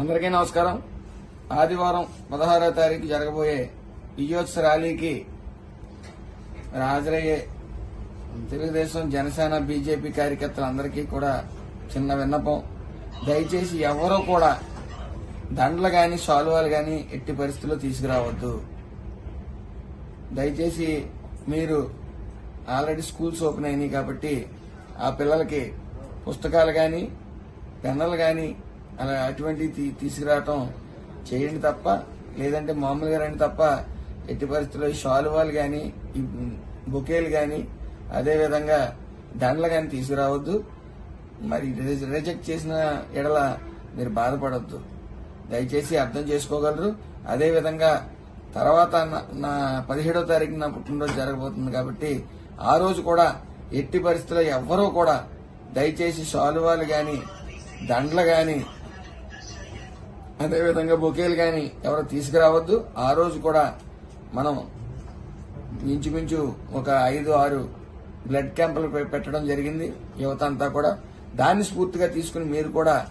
అందరికీ నమస్కారం. ఆదివారం పదహారో తారీఖు జరగబోయే ఇయోత్స్ ర్యాలీకి హాజరయ్యే తెలుగుదేశం జనసేన బీజేపీ కార్యకర్తలందరికీ కూడా చిన్న విన్నపం. దయచేసి ఎవరూ కూడా దండలు గాని శాలువాలు గాని ఎట్టి పరిస్థితుల్లో తీసుకురావద్దు. దయచేసి మీరు ఆల్రెడీ స్కూల్స్ ఓపెన్ అయినాయి కాబట్టి ఆ పిల్లలకి పుస్తకాలు కానీ పెన్నులు కానీ అలా అటువంటివి తీ- తీసుకురావటం చేయండి తప్ప లేదంటే మామూలుగా రండి తప్ప ఎట్టి పరిస్థితుల్లో షాలువాలు శాలువాలు కానీ ఈ బొకేలు కానీ అదేవిధంగా దండలు కానీ తీసుకురావద్దు. మరి రిజెక్ట్ చేసిన ఎడల మీరు బాధపడద్దు. దయచేసి అర్థం చేసుకోగలరు. అదేవిధంగా తర్వాత నా- పదిహేడో తారీఖు నా పుట్టినరోజు జరగబోతుంది కాబట్టి ఆ రోజు కూడా ఎట్టి పరిస్థితుల్లో ఎవ్వరూ కూడా దయచేసి శాలువాలు గాని దండలు గాని అదేవిధంగా బొకేలు కానీ ఎవరు తీసుకురావద్దు. ఆ రోజు కూడా మనం ఇంచుమించు ఒక ఐదు ఆరు బ్లడ్ క్యాంపులు పె- పెట్టడం జరిగింది. యువత అంతా కూడా దాన్ని స్ఫూర్తిగా తీసుకుని మీరు కూడా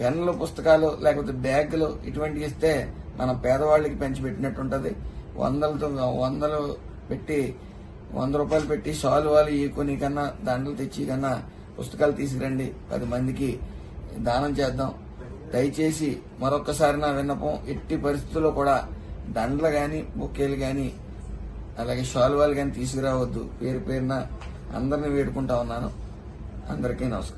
పెన్నులు పుస్తకాలు లేకపోతే బ్యాగులు ఇటువంటివి ఇస్తే మనం పేదవాళ్ళకి పెంచి పెట్టినట్టు ఉంటుంది. వందలతో వందలు పెట్టి వంద రూపాయలు పెట్టి సాల్వాలు ఈ కొన్ని కన్నా దండలు తెచ్చి కన్నా పుస్తకాలు తీసుకురండి. పది మందికి దానం చేద్దాం. దయచేసి మరొకసారి నా విన్నపం ఎట్టి పరిస్థితుల్లో కూడా దండలు గాని బొక్కేలు గాని అలాగే షాల్వాలు కానీ తీసుకురావద్దు. పేరు పేరున అందరిని వేడుకుంటా ఉన్నాను. అందరికీ నమస్కారం.